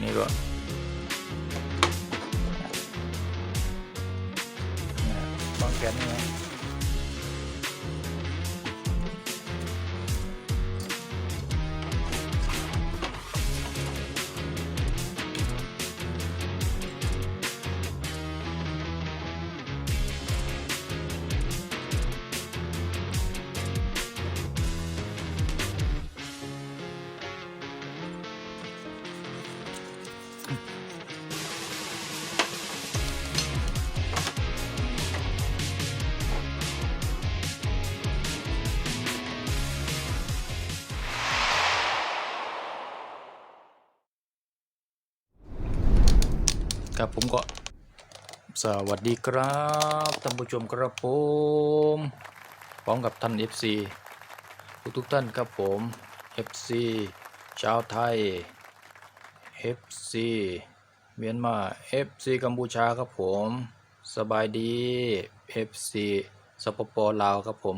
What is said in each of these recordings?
นนี้ก็นะบางแกนนี่ ครับผมก็ สวัสดีครับท่านผู้ชมครับผมพร้อมกับท่าน FC ทุกทุกท่านครับผม FC ชาวไทย FC เมียนมา FC กัมพูชาครับผม สบายดี FC สปปลาวครับผม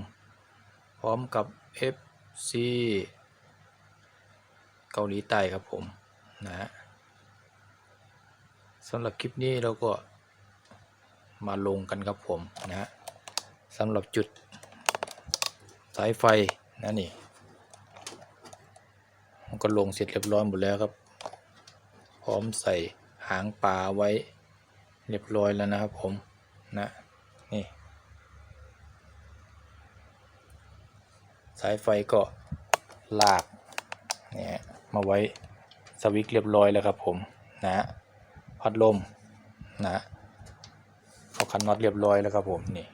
พร้อมกับ FC เกาหลีใต้ครับผมนะฮะ สำหรับคลิปนี้เราก็มาลงกันครับผมนะฮะสำหรับจุดสายไฟนะนี่มันก็ลงเสร็จเรียบร้อยหมดแล้วครับ พร้อมใส่หางปลาไว้เรียบร้อยแล้วนะครับผมนะนี่สายไฟก็ลากเนี่ยมาไว้สวิตช์เรียบร้อยแล้วครับผมนะ พัดลมนะเขาคันน็อตเรียบร้อยแล้วครับผมนี่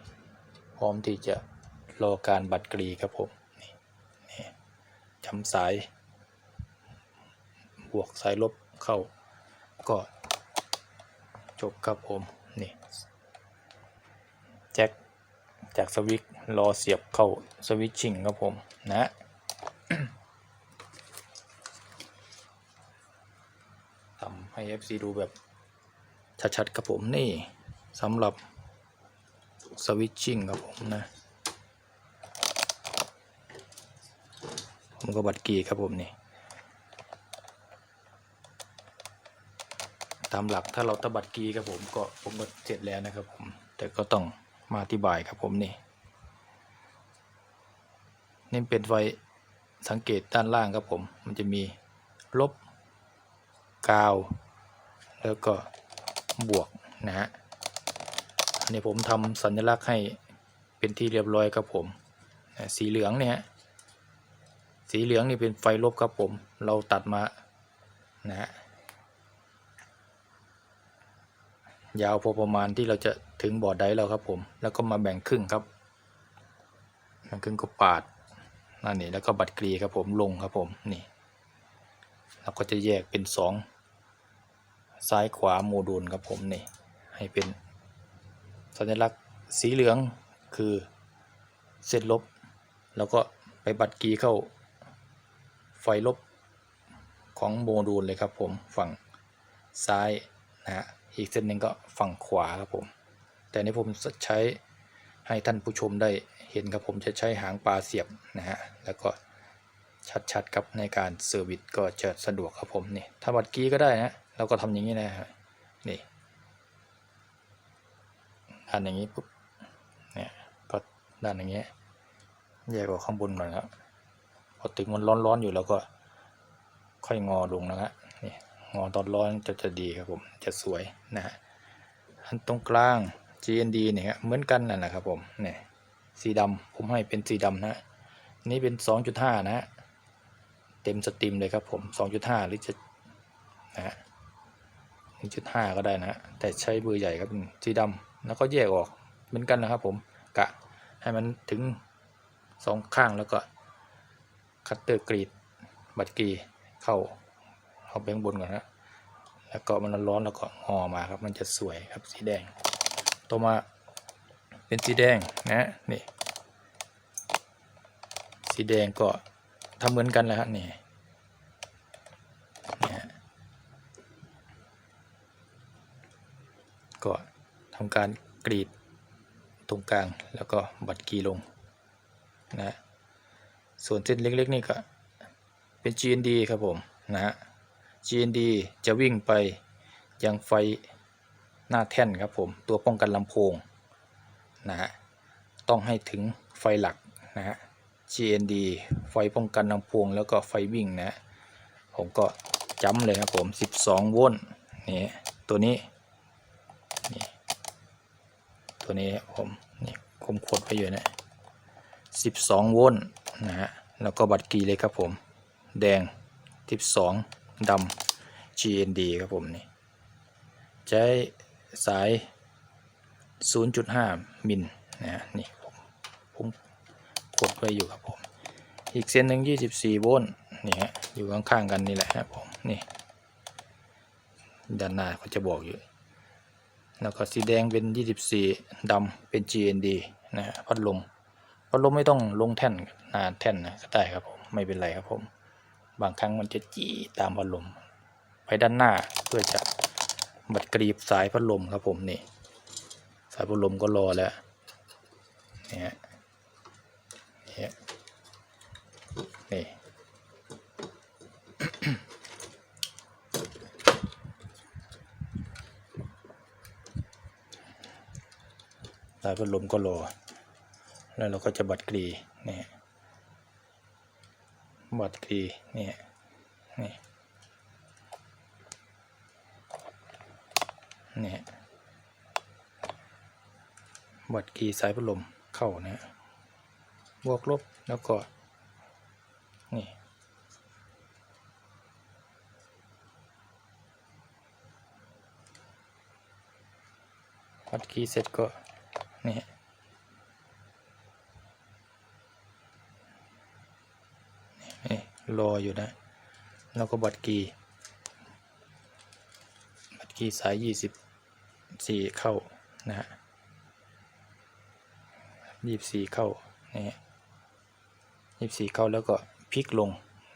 พร้อมที่จะรอการบัดกรีครับผมนี่นี่จำสาย บวกสายลบเข้าก็จบครับผมนี่แจ็คจากสวิตช์รอเสียบเข้าสวิตชิ่งครับผมนะทำให้ FC ดูแบบ ชัดๆครับผมนี่สำหรับสวิตชิ่งครับผมนะ ผมก็บัดกีครับผมนี่ ตามหลักถ้าเราตบัดกีครับผมก็ผมก็เสร็จแล้วนะครับผม แต่ก็ต้องมาอธิบายครับผมนี่ นี่เป็นไฟสังเกตด้านล่างครับผม มันจะมีลบกาว แล้วก็ บวกนะฮะอันนี้ผมทำสัญลักษณ์ให้เป็นที่เรียบร้อยครับผมสีเหลืองเนี่ยสีเหลืองนี่เป็นไฟลบครับผม เราตัดมานะฮะยาวพอประมาณที่เราจะถึงบอร์ดได้แล้วครับผม แล้วก็มาแบ่งครึ่งครับแบ่งครึ่งก็ปาดนั่นนี่แล้วก็บัดกรีครับผมลงครับผมนี่เราก็จะแยกเป็นสอง ซ้ายขวาโมดูลครับผมนี่ให้เป็นสัญลักษณ์สีเหลืองคือเส้นลบ แล้วก็ไปบัดกีเข้าไฟลบของโมดูลเลยครับผมฝั่งซ้ายนะฮะอีกเส้นหนึ่งก็ฝั่งขวาครับผมแต่นี้ผมใช้ให้ท่านผู้ชมได้เห็นครับผมจะใช้หางปลาเสียบนะฮะแล้วก็ชัดๆครับในการเซอร์วิสก็จะสะดวกครับผมนี่ถ้าบัดกี้ก็ได้นะ เราก็ทำอย่างนี้นะฮะนี่ด้านอย่างนี้ปุ๊บเนี่ยก็ด้านอย่างเงี้ยแยกออกข้างบนหน่อยครับพอถึงมันร้อนๆอยู่แล้วก็ ค่อยงอลงนะฮะนี่งอตอนร้อนจะจะดีครับผมจะสวยนะฮะอันตรงกลาง GND เนี่ยฮะเหมือนกันนั่นแหละครับผมเนี่ยสีดำผมให้เป็นสีดำนะฮะนี่เป็น 2.5 นะฮะเต็มสตรีมเลยครับผม 2.5 หรือจะนะฮะ 1.5 ก็ได้นะ แต่ใช้เบอร์ใหญ่ครับเป็นสีดำแล้วก็แยกออกเหมือนกันนะครับผมกะให้มันถึงสองข้างแล้วก็คัตเตอร์กรีดบัดกรีเข้าเข้าไปข้างบนก่อนนะแล้วก็มันร้อนแล้วก็ห่อมาครับมันจะสวยครับสีแดงต่อมาเป็นสีแดงนะนี่สีแดงก็ทำเหมือนกันและฮะนี่นี่ฮะ ก็ทำการกรีดตรงกลางแล้วก็บัดกีลงนะส่วนเส้นเล็กๆนี่ก็เป็น GND ครับผมนะฮะ GND จะวิ่งไปยังไฟหน้าแท่นครับผมตัวป้องกันลำโพงนะฮะต้องให้ถึงไฟหลักนะฮะ GND ไฟป้องกันลำโพงแล้วก็ไฟวิ่งนะผมก็จำเลยครับผม 12 โวลต์นี่ตัวนี้ ตัวนี้ผมนี่ผมขดไปอยู่นะ12โวลต์นะฮะแล้วก็บัตรกีเลยครับผม แดง12ดำ GND ครับผมนี่ใช้สาย 0.5 มิลนะฮะนี่ผมผมกดไว้อยู่ครับผม อีกเส้นหนึ่ง24 โวลต์นี่ฮะอยู่ข้างๆกันนี่แหละครับผมนี่ด้านหน้าเขาจะบอกอยู่ แล้วก็สีแดงเป็น 24ดำเป็น GND นะฮะพัดลมพัดลมไม่ต้องลงแท่นหนาแท่นนะก็ได้ครับผมไม่เป็นไรครับผม บางครั้งมันจะจีตามพัดลม ไปด้านหน้าเพื่อจะบัดกรีบสายพัดลมครับผมนี่ สายพัดลมก็รอแล้วเนี่ยเนี่ยนี่ายพัดลมก็รอ แล้วเราก็จะบัดกรีเนี่ยบัดกรีเนี่ยนี่เนี่ยบัดกรีสายพัดลมเข้านะบวกลบแล้วก็นี่บัดกรีเสร็จก็ นี่นี่รออยู่นะ แล้วก็บัตรกี บัตรกีสายยี่สิบสี่เข้านะฮะยี่สิบสี่เข้านี่ยี่สิบสี่เข้าแล้วก็พลิกลง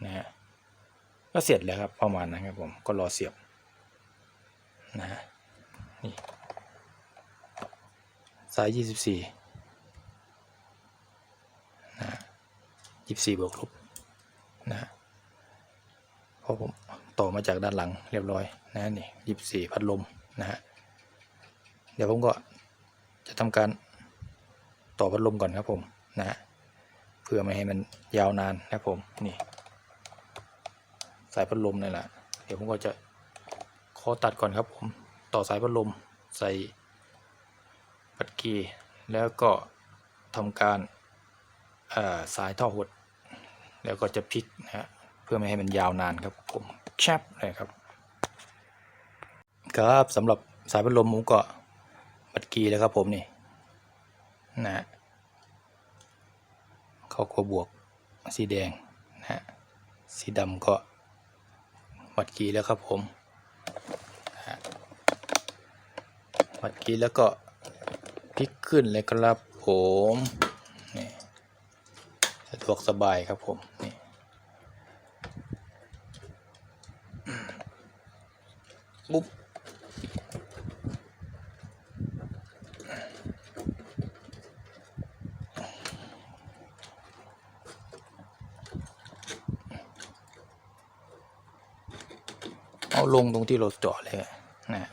นะฮะก็เสร็จแล้วครับประมาณนั้นครับผมก็รอเสียบนะฮะนี่ สายยี่สิบสี่นะยี่สิบสี่บวกลบนะฮะเพราะผมต่อมาจากด้านหลังเรียบร้อยนะนี่ยี่สี่พัดลมนะฮะเดี๋ยวผมก็จะทำการต่อพัดลมก่อนครับผมนะฮะเพื่อไม่ให้มันยาวนานนะครับผมนี่สายพัดลมนี่แหละเดี๋ยวผมก็จะขอตัดก่อนครับผมต่อสายพัดลมใส่ ปัดกีแล้วก็ทำการสายท่อหด แล้วก็จะพลิกนะฮะเพื่อไม่ให้มันยาวนานครับผมแชบเลยครับ ครับสำหรับสายพัดลมผมก็บัดกีแล้วครับผมนี่นะเขาก็บวกสีแดงนะฮะสีดำก็บัดกีแล้วครับผมบัดกีแล้วก็ พลิกขึ้นเลยครับผมนี่สะดวกสบายครับผมนี่ปุ๊บเอาลงตรงที่เราเจาะเลยนะ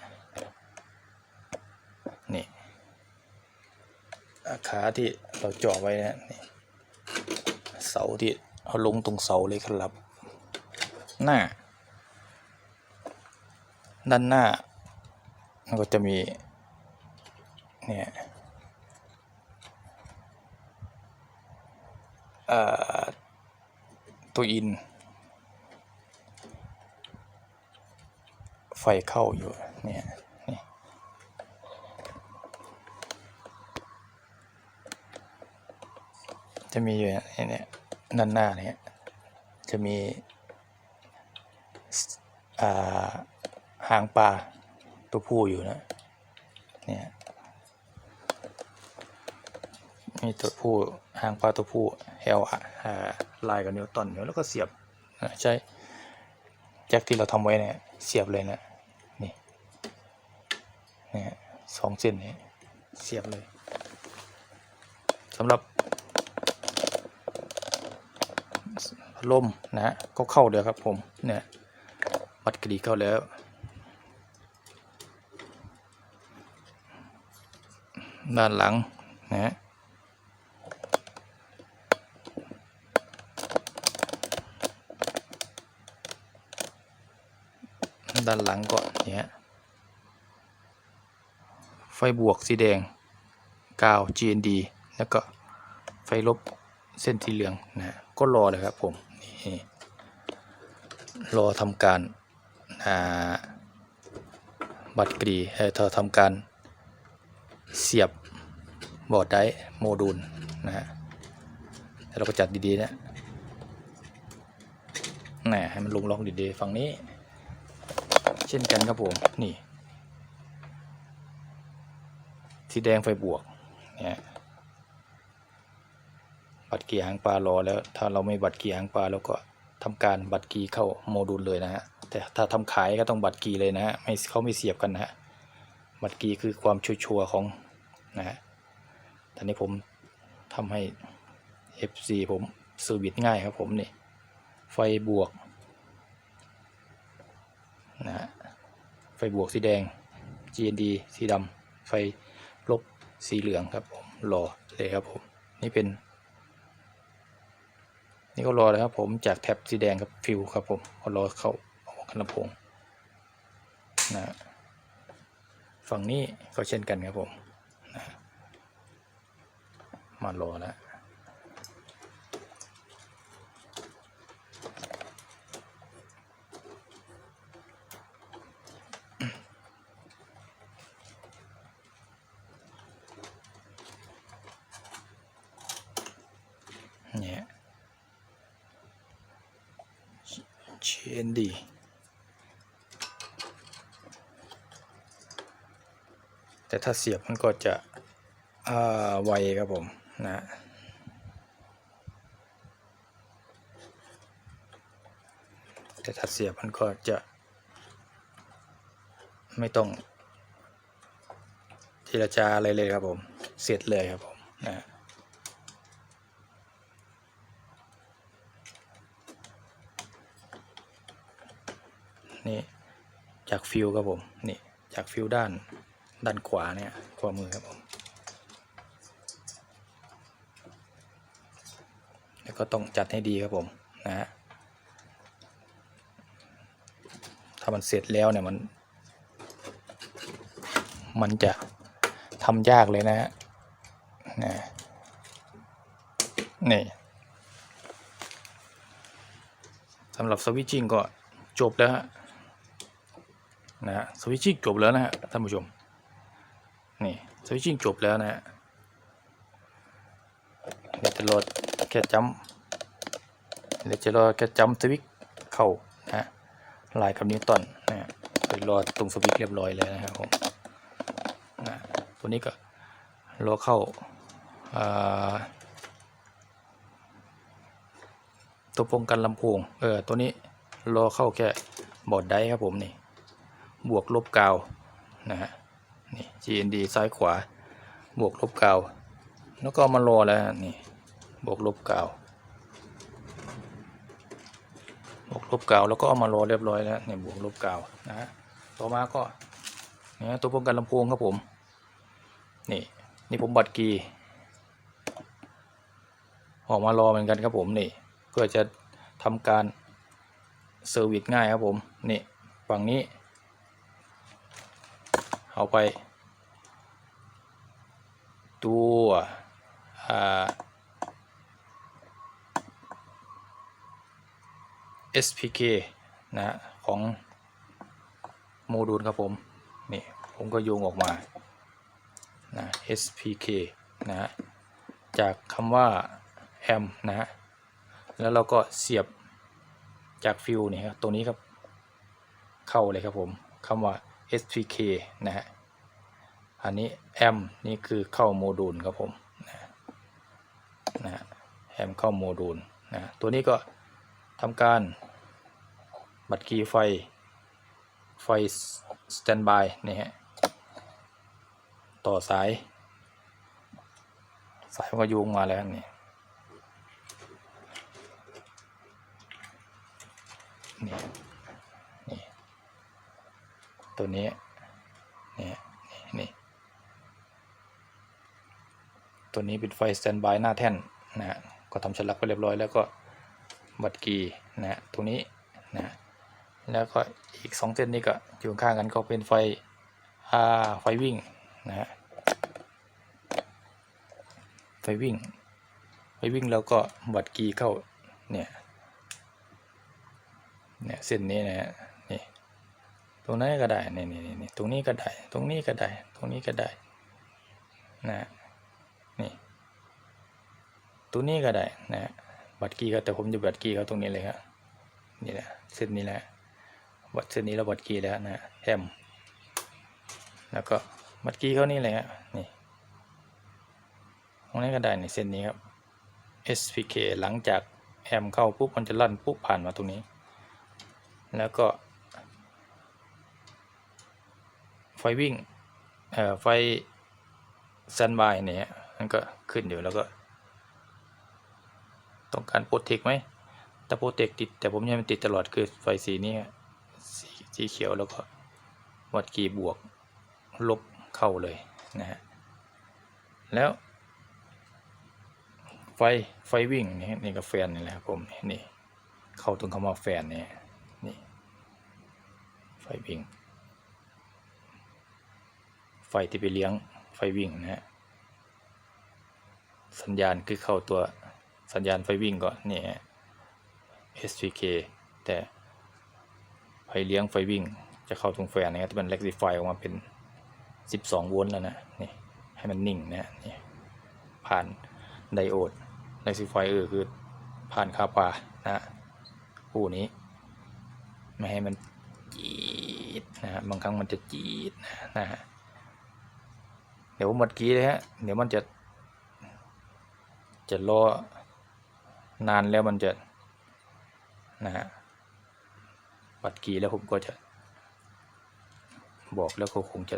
นี่อ่า ขาที่เราเจาะไว้นะนี่เสาที่เอาลงตรงเสาเลยครับ หน้า ด้านหน้ามันก็จะมี เนี่ยตัวอิน ไฟเข้าอยู่เนี่ย จะมีอยู่เนี่ยด้านหน้าเนี่ยจะมีาหางปลาตัวผู้อยู่นะเนี่ยมีตัวผู้หางปลาตัวผู้เฮลลายกับนิวตันอยู่แล้วก็เสียบใช้แจ็คที่เราทำไว้เนี่ยเสียบเลยนะนี่นี่สองเส้นนี้เสียบเลยสำหรับ พัด ลมนะฮะก็เข้าเดียวครับผมเนี่ยบัตรกรีเข้าแล้วด้านหลังนะฮะด้านหลังก็เนี่ยไฟบวกสีแดงกาว GND แล้วก็ไฟลบเส้นสีเหลืองนะก็รอเลยครับผม รอทำการาบัตรกรีเอ่อเธอทำการเสียบบอร์ดได้โมดูลนะฮะแล้วเราก็จัดดีๆนะน่ให้มันลงล็อกดีๆฝั่งนี้ เช่นกันครับผม นี่ สีแดงไฟบวกเนี่ย บัตรเกียร์หางปลารอแล้ว ถ้าเราไม่บัตรเกียร์หางปลาเราก็ทำการบัตรกีเข้าโมดูลเลยนะฮะแต่ถ้าทำขายก็ต้องบัตรกีเลยนะฮะไม่เขาไม่เสียบกันนะฮะบัตรกีคือความชัวร์ของนะฮะตอนนี้ผมทำให้ FC ผมสวิตง่ายครับผมนี่ไฟบวกนะฮะไฟบวกสีแดง GND สีดำไฟลบสีเหลืองครับผมรอเลยครับผมนี่เป็น นี่ก็รอเลยครับผมจากแท็บสีแดงครับฟิวครับผมก็รอเข้าออกกันลำโพงนะฝั่งนี้ก็เช่นกันครับผมนะมารอแล้ว เชนดีแต่ถ้าเสียบมันก็จะอ่าไวครับผมนะแต่ถ้าเสียบมันก็จะ ไม่ต้องเจรจาอะไรเลยครับผม เสร็จเลยครับผมนะ นี่ จากฟิวครับผมนี่จากฟิวด้านด้านขวาเนี่ยขวามือครับผมแล้วก็ต้องจัดให้ดีครับผมนะฮะถ้ามันเสร็จแล้วเนี่ยมัน มันจะทำยากเลยนะฮะนะนี่สำหรับสวิตชิ่งก็จบแล้วฮะ นะฮะสวิตชิ่งจบแล้วนะฮะท่านผู้ชม นี่สวิตชิ่งจบแล้วนะฮะเดี๋ยวจะรอแค่จำเดี๋ยวจะรอแค่จำสวิตช์เข้านะฮะลายกับนิวตันนะฮะไปรอตรงสวิตช์เรียบร้อยเลยนะครับผมนะตัวนี้ก็รอเข้าอ่าตัวป้องกันลำโพงเออตัวนี้รอเข้าแค่บอร์ดไดร์ครับผมนี่ บวกลบกาวนะฮะนี่ GND ซ้ายขวา บวกลบกาวแล้วก็มารอแล้วนี่บวกลบกาวบวกลบกาวแล้วก็เอามารอเรียบร้อยแล้วนี่บวกลบกาวนะฮะต่อมาก็เนี่ยตัวป้องกันลำโพงครับผมนี่นี่ผมบัตรกีออกมารอเหมือนกันครับผมนี่เพื่อจะทำการเซอร์วิสง่ายครับผมนี่ฝั่งนี้ เอาไป ตัวอ่า SPK นะฮะของโมดูลครับผม นี่ ผมก็โยงออกมานะ SPK นะฮะจากคำว่า M นะฮะแล้วเราก็เสียบจากฟิวนี่ครับตัวนี้ครับ เข้าเลยครับผมคำว่า SPK นะฮะ อันนี้ M นี่คือเข้าโมดูลครับผมนะนะฮะ M เข้าโมดูลนะตัวนี้ก็ทำการบัตรคีย์ไฟ ไฟสแตนบายนี่ฮะ ต่อสาย สายมันก็โยงมาแล้วนี่นี่ ตัวนี้เนี่ยนี่ตัวนี้เป็นไฟสแตนบายหน้าแท่นนะฮะก็ทำฉลักไปเรียบร้อยแล้วก็บัตรกีนะฮะตรงนี้นะฮะแล้วก็อีกสองเส้นนี้ก็อยู่ข้างกันก็เป็นไฟอ่าไฟวิ่งนะฮะไฟวิ่งไฟวิ่งแล้วก็บัตรกีเข้าเนี่ยเนี่ยเส้นนี้นะฮะ รงนั้นก็ได้นี่นี่นี่ตรงนี้ก็ได้ ตรงนี้ก็ได้ ตรงนี้ก็ได้ นะฮะนี่ตัวนี้ก็ได้ นะฮะบัตรกีก็แต่ผมจะบัตรกีเขาตรงนี้เลยครับนี่แหละ เส้นนี้แหละ บัตรเส้นนี้เราบัตรกีแล้วนะแฮมแล้วก็บัตรกีเขานี่เลยครับนี่ ตรงนี้ก็ได้ในเส้นนี้ครับ SPK หลังจากแฮมเข้าปุ๊บมันจะลั่นปุ๊บผ่านมาตรงนี้ แล้วก็ ไฟวิ่งเอ่อไฟแตนบายเนี่ยมันก็ขึ้นอยู่แล้วก็ ต้องการโปรเทคไหมถ้าโปรเทคติด แต่ผมยังไม่ติดตลอดคือไฟสีนี้สีสีเขียวแล้วก็วัดกี่บวกลบเข้าเลยนะฮะแล้วไฟไฟวิ่งนี่นี่ก็แฟนนี่แหละครับผมนี่เข้าตรงคำว่าแฟนเนี่ยนี่ไฟวิ่ง ไฟที่ไปเลี้ยงไฟวิ่งนะฮะสัญญาณคือเข้าตัวสัญญาณไฟวิ่งก็นี่ฮะ SVK แต่ไฟเลี้ยงไฟวิ่ง จะเข้าตรงแฟนนะครับจะเป็น rectify ออกมาเป็น 12 โวลต์แล้วนะนี่ให้มันนิ่งนะนี่ผ่านไดโอด rectify เออคือผ่านคาปานะฮะคู่นี้ ไม่ให้มันจีดนะฮะบางครั้งมันจะจีดนะฮะ เดี๋ยวเมื่อกี้เลยฮะ เดี๋ยวมันจะ จะรอนานแล้วมันจะนะฮะบัตรกีแล้วผมก็จะ บอกแล้วก็คงจะ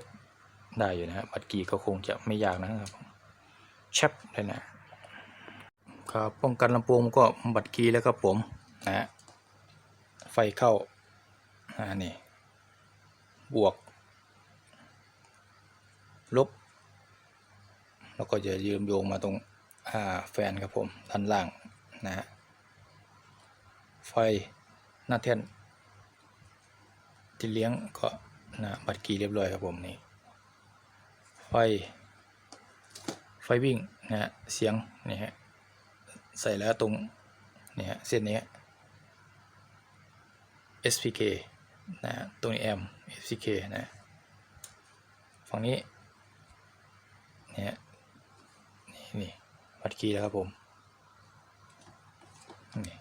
ได้อยู่นะฮะบัตรกีก็คงจะไม่ยากนะครับแชปเลยนะครับป้องกันลำโพงก็บัตรกีแล้วครับผมนะฮะไฟเข้าอ่านี่บวก ลบ แล้วก็จะยืมโยงมาตรงแฟนครับผมด้านล่างนะฮะไฟหน้าแท่นที่เลี้ยงก็นะบัตรกีเรียบร้อยครับผมนี่ไฟไฟวิ่งนะฮะเสียงนี่ฮะใส่แล้วตรงนี่ฮะเส้นนี้ SPK นะฮะตรงนี้แอม SPK นะฝั่งนี้ เนี่ยนี่นี่วั ดคีย์แล้วครับผมนี่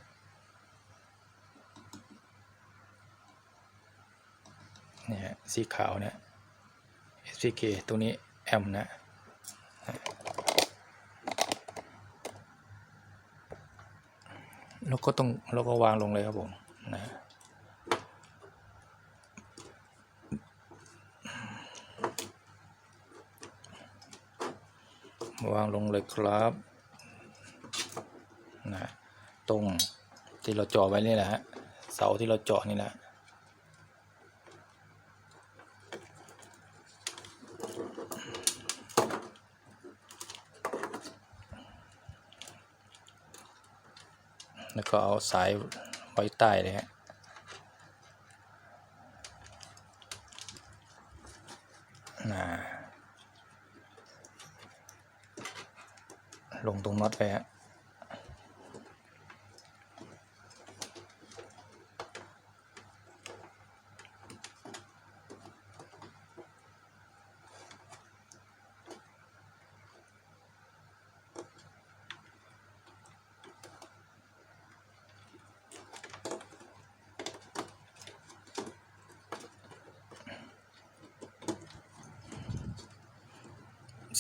นี่ฮะสีขาวเนี่ย SPK ตรงนี้แอมนะแล้วก็ต้องแล้วก็วางลงเลยครับผมนะวางลงเลยครับ นะตรงที่เราเจาะไว้นี่แหละฮะเสาที่เราเจาะนี่แหละแล้วก็เอาสายไว้ใต้เลยฮะนะลงตรงน็อตไปฮะ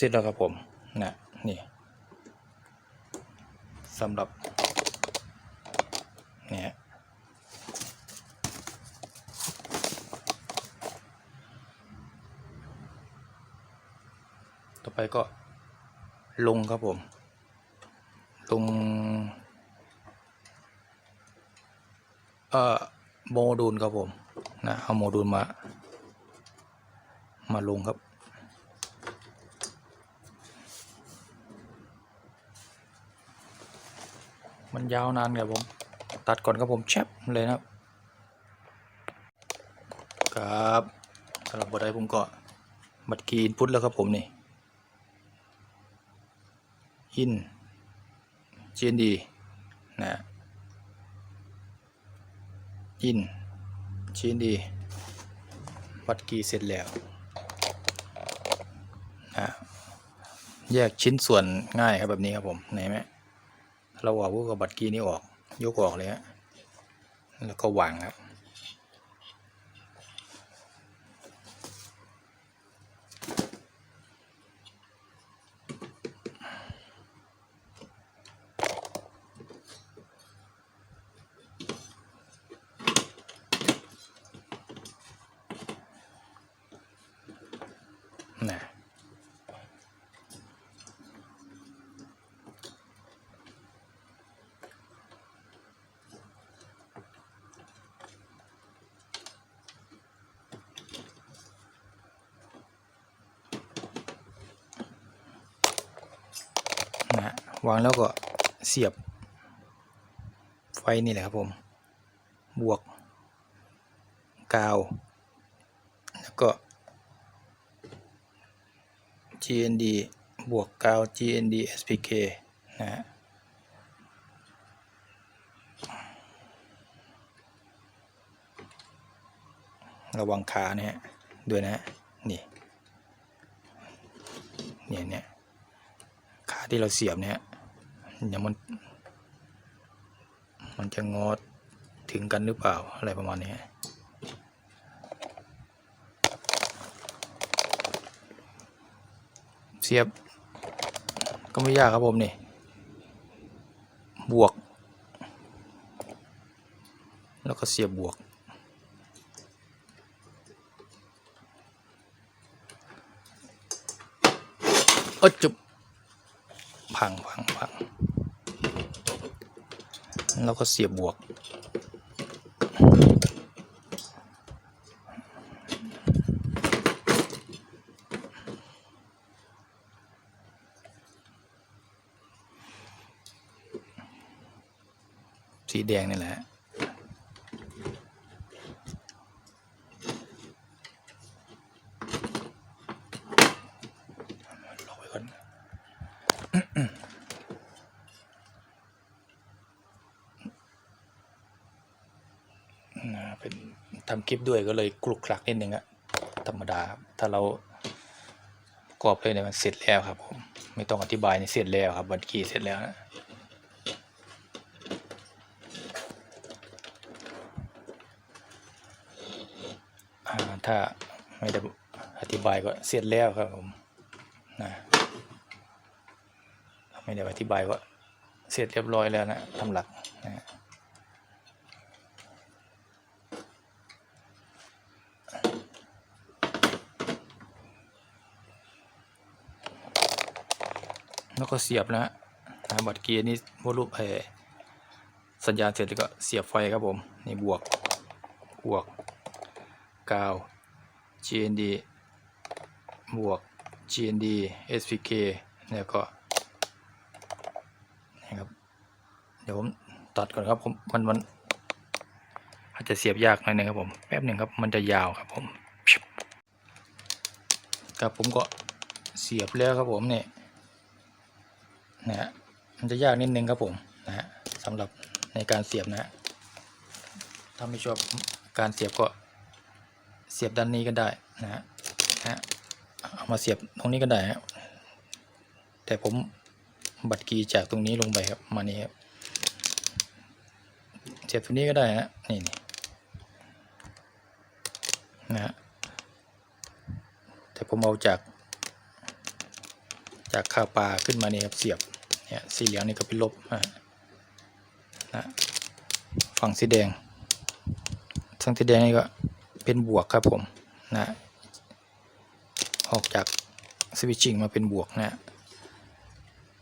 สร็จแล้วครับผมนะนี่สำหรับเนี่ยต่อไปก็ลงครับผม ลงเอ่อโมดูลครับผมนะเอาโมดูลมา มาลงครับ มันยาวนานครับผม ตัดก่อนครับผมแชปเลยนะครับ ครับสำหรับบัไดผมก็บัตรคีอินพุตแล้วครับผมนี่อิน GND นะอิน GND บัตรคีเสร็จแล้วนะแยกชิ้นส่วนง่ายครับแบบนี้ครับผมไหนไหม เราออกพวกกับบัตรกี้นี้ออก ยกออกเลยฮะแล้วก็วางครับ นะนะ วางแล้วก็เสียบ ไฟนี่แหละครับผม บวก กาว แล้วก็ GND บวกกาว GND SPK นะฮะระวังขาเนี่ยฮะด้วยนะฮะนี่เนี่ยเนี่ยขาที่เราเสียบเนี่ย เดี๋ยวมัน มันจะงอถึงกันหรือเปล่าอะไรประมาณนี้เสียบ ก็ไม่ยากครับผมนี่ บวก แล้วก็เสียบบวกอ้จุบพังพังพัง แล้วก็เสียบบวก สีแดงนี่แหละฮะล็อกไว้ก่อน นะเป็นทำ คลิปด้วยก็เลยกลุกคลักนิดนึงอะธรรมดาถ้าเราปรอบเลยเนี่ยมันเสร็จแล้วครับผมไม่ต้องอธิบายนี่เสร็จแล้วครับบัตรคีย์เสร็จแล้วนะถ้าไม่ได้อธิบายก็เสร็จแล้วครับผมนะไม่ได้อธิบายก็เสร็จเรียบร้อยแล้วนะทำหลักนะ แล้วก็เสียบนะฮะบัตรเกียร์นี่วอลลุ่มเอสัญญาณเสร็จแล้วก็เสียบไฟครับผมนี่บวกบวกกาว GND บวก GND SPK แล้วก็นี่ครับเดี๋ยวผมตัดก่อนครับผมมันมันอาจจะเสียบยากหน่อยนึงครับผม แป๊บหนึ่งครับมันจะยาวครับผมครับผมก็เสียบแล้วครับผมเนี่ย นะฮะมันจะยากนิดนึงครับผมนะฮะสำหรับในการเสียบนะฮะถ้าไม่ชอบการเสียบก็เสียบด้านนี้ก็ได้นะฮะนะเอามาเสียบตรงนี้ก็ได้ฮะแต่ผมบัตรกีจากตรงนี้ลงไปครับมานี่ครับเสียบตรงนี้ก็ได้ฮะนี่นี่นะฮะแต่ผมเอาจาก จากคาปลาขึ้นมานี่ครับเสียบ เนี่ยสีเหลืองนี่ก็เป็นลบนะฮะฝั่งสีแดงฝั่งสีแดงนี่ก็เป็นบวกครับผมนะออกจากสวิตชิ่งมาเป็นบวกนะ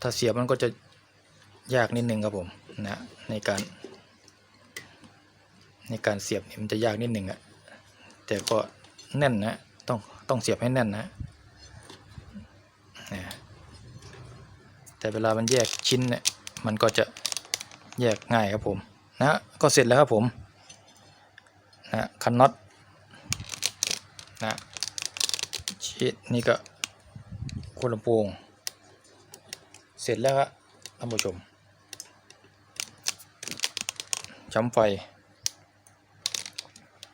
ถ้าเสียบมันก็จะยากนิดนึงครับผมนะในการในการเสียบเนี่ยมันจะยากนิดนึงอะแต่ก็แน่นนะ ต้องต้องเสียบให้แน่นนะเนี่ย แต่เวลามันแยกชิ้นเนี่ยมันก็จะแยกง่ายครับผมนะก็เสร็จแล้วครับผมนะคันน็อตนะชิ้นนี่ก็โคนลำโพงเสร็จแล้วครับท่านผู้ชมช้ำไฟ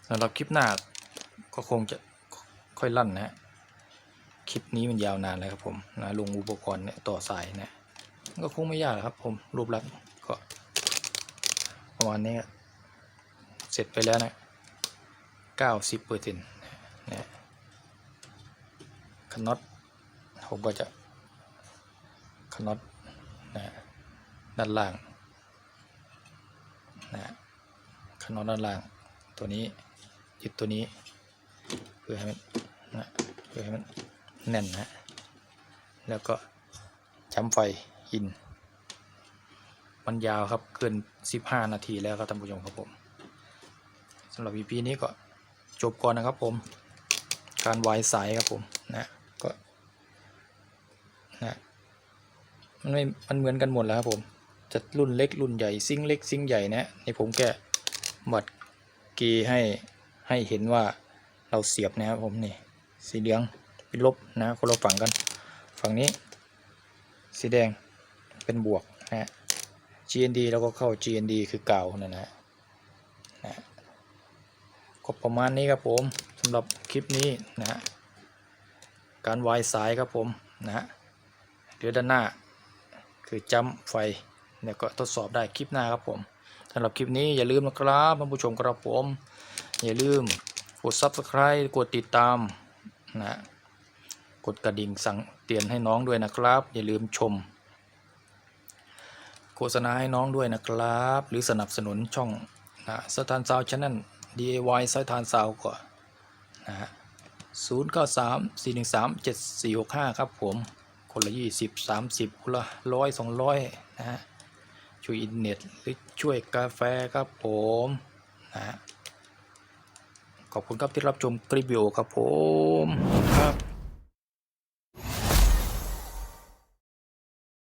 สำหรับคลิปหน้าก็คงจะค่อยลั่นนะฮะคลิปนี้มันยาวนานแล้วครับผมนะลงอุปกรณ์เนี่ยต่อสายนะ ก็คงไม่ยากครับผมรูปลักษณ์ก็ประมาณนี้เสร็จไปแล้วนะเก้าสิบเปอร์เซ็นต์นะคันน็อตผมก็จะคันน็อตนะด้านล่างนะคันน็อตด้านล่าง ตัวนี้ยึดตัวนี้ เพื่อให้มันนะเพื่อให้มันแน่นนะแล้วก็จ้ำไฟ อิน มันยาวครับเกิน 15 นาทีแล้วครับท่านผู้ชมครับผมสำหรับ EP นี้ก็จบก่อนนะครับผม การวายสายครับผมนะก็นะมันไม่มันเหมือนกันหมดแล้วครับผมจะรุ่นเล็กรุ่นใหญ่ซิงเล็กซิงใหญ่นะในผมแกะบัตรกีให้ให้เห็นว่าเราเสียบนะครับผมนี่สีเหลืองเป็นลบนะคนละฝั่งกัน ฝั่งนี้ สีแดง เป็นบวกนะฮะ GND แล้วก็เข้า GND คือเก่านั่นนะฮะนะฮะก็ประมาณนี้ครับผมสำหรับคลิปนี้นะฮะการวายสายครับผมนะฮะเดี๋ยวด้านหน้าคือจัมไฟเนี่ยก็ทดสอบได้คลิปหน้าครับผมสำหรับคลิปนี้อย่าลืมนะครับท่านผู้ชมครับผม อย่าลืมกด Subscribe กดติดตามนะกดกระดิ่งสั่งเตือนให้น้องด้วยนะครับ อย่าลืมชม โฆษณาให้น้องด้วยนะครับ หรือสนับสนุนช่องนะสถานซาวช n น l DIY สถานซาวก่อนนะฮะศูนย์เก้าสามสี่หนึ่งสามเจ็ดสี่หกห้าครับผมคนละยี่สิบสามสิบคนละร้อยสองร้อยนะฮะช่วยอินเน็ตหรือช่วยกาแฟครับผมนะฮะขอบคุณครับที่รับชมคลิปวิดีโอครับผมครับ